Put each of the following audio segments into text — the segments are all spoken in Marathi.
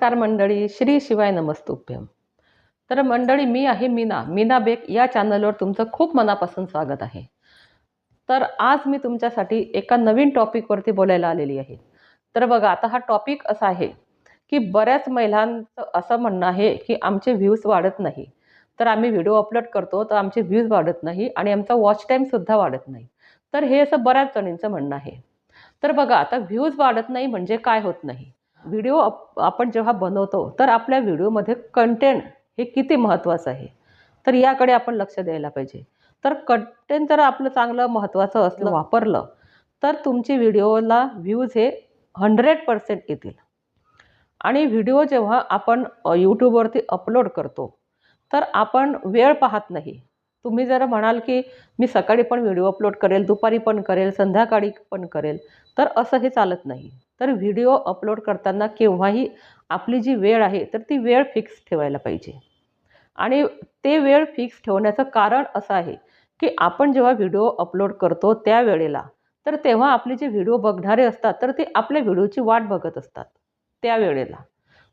नमस्कार मंडळी श्री शिवाय नमस्तुभ्यम. तर मंडळी मी आहे मीना. मीना बेक या चॅनलवर तुमचं खूप मनापासून स्वागत आहे. तर आज मी तुमच्यासाठी एका नवीन टॉपिकवरती बोलायला आलेली आहे. तर बघा आता हा टॉपिक असा आहे की बऱ्याच महिलांचं असं म्हणणं आहे की आमचे व्ह्यूज वाढत नाही. तर आम्ही व्हिडिओ अपलोड करतो तर आमचे व्ह्यूज वाढत नाही आणि आमचा वॉच टाईमसुद्धा वाढत नाही. तर हे असं बऱ्याच जणींचं म्हणणं आहे. तर बघा आता व्ह्यूज वाढत नाही म्हणजे काय होत नाही? व्हिडिओ अप आपण जेव्हा बनवतो तर आपल्या व्हिडिओमध्ये कंटेंट हे किती महत्त्वाचं आहे? तर याकडे आपण लक्ष द्यायला पाहिजे. तर कंटेंट जर आपलं चांगलं महत्त्वाचं असलं वापरलं तर तुमची व्हिडिओला व्ह्यूज हे हंड्रेड पर्सेंट येतील. आणि व्हिडिओ जेव्हा आपण यूट्यूबवरती अपलोड करतो तर आपण वेळ पाहत नाही. तुम्ही जर म्हणाल की मी सकाळी पण व्हिडिओ अपलोड करेल दुपारी पण करेल संध्याकाळी पण करेल तर असं हे चालत नाही. तर व्हिडिओ अपलोड करताना केव्हाही आपली जी वेळ आहे तर ती वेळ फिक्स ठेवायला पाहिजे. आणि ते वेळ फिक्स ठेवण्याचं कारण असं आहे की आपण जेव्हा व्हिडिओ अपलोड करतो त्या वेळेला तर तेव्हा आपले जे व्हिडिओ बघणारे असतात तर ते आपल्या व्हिडिओची वाट बघत असतात त्या वेळेला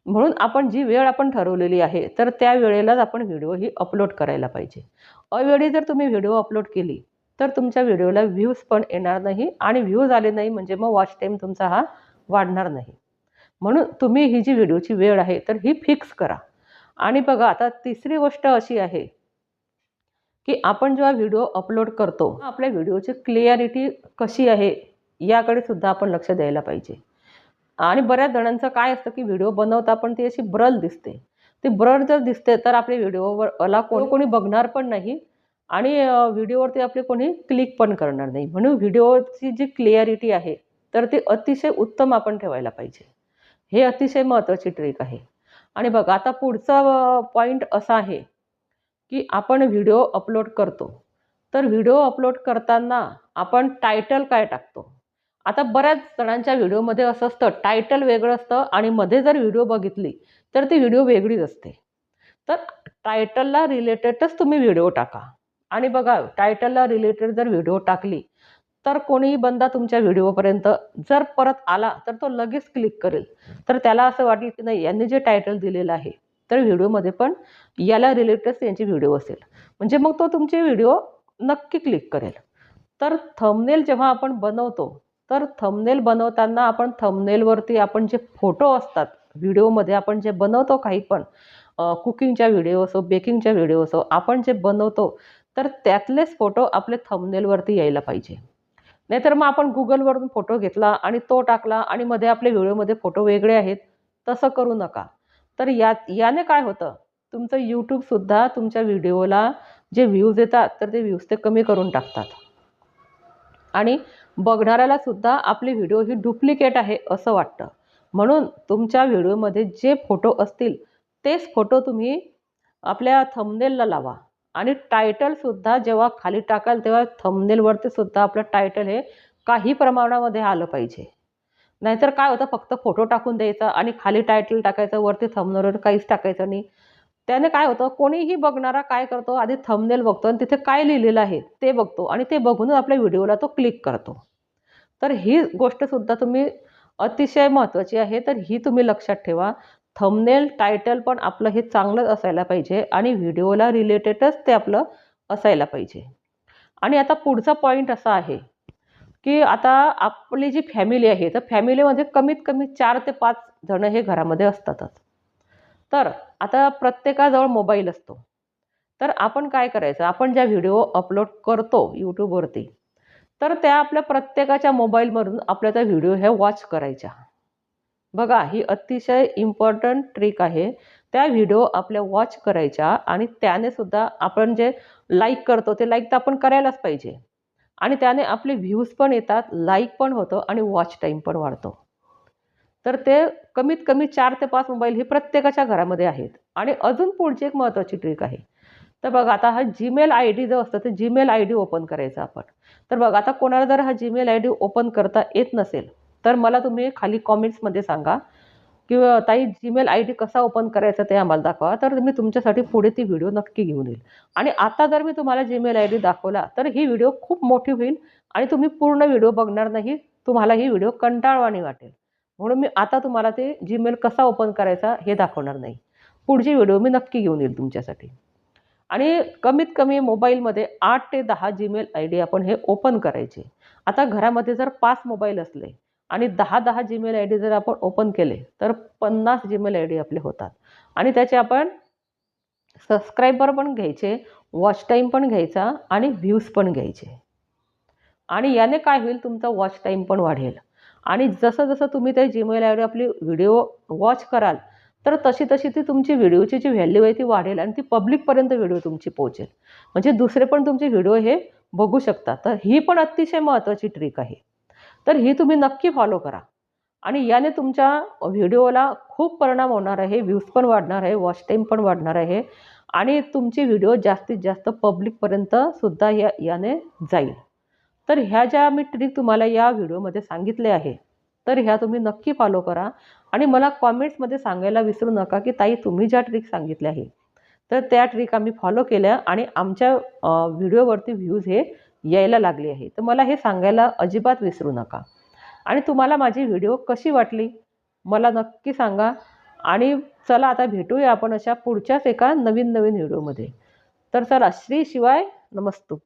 म्हणून आपण जी वेळ आपण ठरवलेली आहे तर त्या वेळेलाच आपण व्हिडिओ ही अपलोड करायला पाहिजे. अवेळी जर तुम्ही व्हिडिओ अपलोड केली तर तुमच्या व्हिडिओला व्ह्यूज पण येणार नाही आणि व्ह्यूज आले नाही म्हणजे मग वॉच टाईम तुमचा हा वाढणार नाही. म्हणून तुम्ही ही जी व्हिडिओची वेळ आहे तर ही फिक्स करा. आणि बघा आता तिसरी गोष्ट अशी आहे की आपण जेव्हा व्हिडिओ अपलोड करतो आपल्या व्हिडिओची क्लिअरिटी कशी आहे याकडे सुद्धा आपण लक्ष द्यायला पाहिजे. आणि बऱ्याच जणांचं काय असतं की व्हिडिओ बनवता पण ती अशी ब्रल दिसते. ती ब्रल जर दिसते तर आपल्या व्हिडिओवर अला कोणी कोणी बघणार पण नाही आणि व्हिडिओवरती आपले कोणी क्लिक पण करणार नाही. म्हणून व्हिडिओची जी क्लिअरिटी आहे तर ती अतिशय उत्तम आपण ठेवायला पाहिजे. हे अतिशय महत्त्वाची ट्रिक आहे. आणि बघा आता पुढचा पॉईंट असा आहे की आपण व्हिडिओ अपलोड करतो. तर व्हिडिओ अपलोड करताना आपण टायटल काय टाकतो? आता बऱ्याच जणांच्या व्हिडिओमध्ये असं असतं टायटल वेगळं असतं आणि मध्ये जर व्हिडिओ बघितली तर ती व्हिडिओ वेगळीच असते. तर टायटलला रिलेटेडच तुम्ही व्हिडिओ टाका. आणि बघा टायटलला रिलेटेड जर व्हिडिओ टाकली तर कोणीही बंदा तुमच्या व्हिडिओपर्यंत जर परत आला तर तो लगेच क्लिक करेल. तर त्याला असं वाटेल की नाही यांनी जे टायटल दिलेलं आहे तर व्हिडिओमध्ये पण याला रिलेटेड यांची व्हिडिओ असेल. म्हणजे मग तो तुमचे व्हिडिओ नक्की क्लिक करेल. तर थंबनेल जेव्हा आपण बनवतो तर थंबनेल बनवताना आपण थंबनेलवरती आपण जे फोटो असतात व्हिडिओमध्ये आपण जे बनवतो काही पण कुकिंगच्या व्हिडिओ असो बेकिंगच्या व्हिडिओ असो आपण जे बनवतो तर त्यातलेच फोटो आपले थंबनेलवरती यायला पाहिजे. नाहीतर मग आपण गुगलवरून फोटो घेतला आणि तो टाकला आणि मध्ये आपल्या व्हिडिओमध्ये फोटो वेगळे आहेत तसं करू नका. तर या याने काय होतं? तुमचं यूट्यूबसुद्धा तुमच्या व्हिडिओला जे व्ह्यूज येतात तर ते व्ह्यूज ते कमी करून टाकतात. आणि बघणाऱ्याला सुद्धा आपली व्हिडिओ ही डुप्लिकेट आहे असं वाटतं. म्हणून तुमच्या व्हिडिओमध्ये जे फोटो असतील तेच फोटो तुम्ही आपल्या थंबनेलला लावा. आणि टायटलसुद्धा जेव्हा खाली टाकाल तेव्हा थंबनेलवरती सुद्धा आपलं टायटल हे काही प्रमाणामध्ये आलं पाहिजे. नाहीतर काय होतं फक्त फोटो टाकून द्यायचा आणि खाली टायटल टाकायचं वरती थंबनेलवर काहीच टाकायचं नाही. त्याने काय होतं कोणीही बघणारा काय करतो आधी थंबनेल बघतो आणि तिथे काय लिहिलेलं आहे ते बघतो आणि ते बघूनच आपल्या व्हिडिओला तो क्लिक करतो. तर ही गोष्टसुद्धा तुम्ही अतिशय महत्त्वाची आहे तर ही तुम्ही लक्षात ठेवा. थंबनेल टायटल पण आपलं हे चांगलंच असायला पाहिजे आणि व्हिडिओला रिलेटेडच ते आपलं असायला पाहिजे. आणि आता पुढचा पॉईंट असा आहे की आता आपली जी फॅमिली आहे तर फॅमिलीमध्ये कमीत कमी चार ते पाच जणं हे घरामध्ये असतातच. तर आता प्रत्येकाजवळ मोबाईल असतो. तर आपण काय करायचं? आपण ज्या व्हिडिओ अपलोड करतो यूट्यूबवरती तर त्या आपल्या प्रत्येकाच्या मोबाईलमधून आपल्या त्या व्हिडिओ ह्या वॉच करायच्या. बघा ही अतिशय इम्पॉर्टंट ट्रिक आहे. त्या व्हिडिओ आपल्या वॉच करायच्या आणि त्याने सुद्धा आपण जे लाईक करतो ते लाईक तर आपण करायलाच पाहिजे. आणि त्याने आपले व्ह्यूज पण येतात लाईक पण होतं आणि वॉच टाईम पण वाढतो. तर ते कमीत कमी चार ते पाच मोबाईल हे प्रत्येकाच्या घरामध्ये आहेत. आणि अजून पुढची एक महत्त्वाची ट्रिक आहे. तर बघा आता हा जीमेल आय डी जो असतो ते जीमेल आय डी ओपन करायचा आपण. तर बघा आता कोणाला जर हा जीमेल आय डी ओपन करता येत नसेल तर मला तुम्ही खाली कॉमेंट्समध्ये सांगा किंवा ताई जीमेल आय डी कसा ओपन करायचा ते आम्हाला दाखवा. तर मी तुमच्यासाठी पुढे ती व्हिडिओ नक्की घेऊन येईल. आणि आता जर मी तुम्हाला जीमेल आय डी दाखवला तर ही व्हिडिओ खूप मोठी होईल आणि तुम्ही पूर्ण व्हिडिओ बघणार नाही तुम्हाला ही व्हिडिओ कंटाळवाणी वाटेल. म्हणून मी आता तुम्हाला ते जीमेल कसा ओपन करायचा हे दाखवणार नाही. पुढची व्हिडिओ मी नक्की घेऊन येईल तुमच्यासाठी. आणि कमीत कमी मोबाईलमध्ये आठ ते दहा जीमेल आय डी आपण हे ओपन करायचे. आता घरामध्ये जर पाच मोबाईल असले आणि दहा दहा जीमेल आय डी जर आपण ओपन केले तर पन्नास जीमेल आय डी आपले होतात. आणि त्याचे आपण सबस्क्रायबर पण घ्यायचे वॉच टाईम पण घ्यायचा आणि व्ह्यूज पण घ्यायचे. आणि याने काय होईल तुमचा वॉच टाईम पण वाढेल. आणि जसं जसं तुम्ही त्या जीमेल आय डी आपली व्हिडिओ वॉच कराल तर तशी तशी ती तुमची व्हिडिओची जी व्हॅल्यू आहे ती वाढेल आणि ती पब्लिकपर्यंत व्हिडिओ तुमची पोहोचेल. म्हणजे दुसरे पण तुमचे व्हिडिओ हे बघू शकतात तर ही पण अतिशय महत्त्वाची ट्रिक आहे. तर ही तुम्ही नक्की फॉलो करा. आणि याने तुमच्या व्हिडिओला खूप परिणाम होणार आहे व्ह्यूज पण वाढणार आहे वॉच टाईम पण वाढणार आहे आणि तुमची व्हिडिओ जास्तीत जास्त पब्लिकपर्यंत सुद्धा या याने जाईल. तर ह्या ज्या मी ट्रिक तुम्हाला या व्हिडिओमध्ये सांगितले आहे तर ह्या तुम्ही नक्की फॉलो करा आणि मला कॉमेंट्समध्ये सांगायला विसरू नका की ताई तुम्ही ज्या ट्रिक सांगितल्या आहे तर त्या ट्रिक आम्ही फॉलो केल्या आणि आमच्या व्हिडिओवरती व्ह्यूज हे यायला लागले आहे. तर मला हे सांगायला अजिबात विसरू नका. आणि तुम्हाला माझी व्हिडिओ कशी वाटली? मला नक्की सांगा. आणि चला आता भेटूया आपण अशा पुढच्याच एका नवीन नवीन व्हिडिओमध्ये. तर चला श्री शिवाय नमस्तू.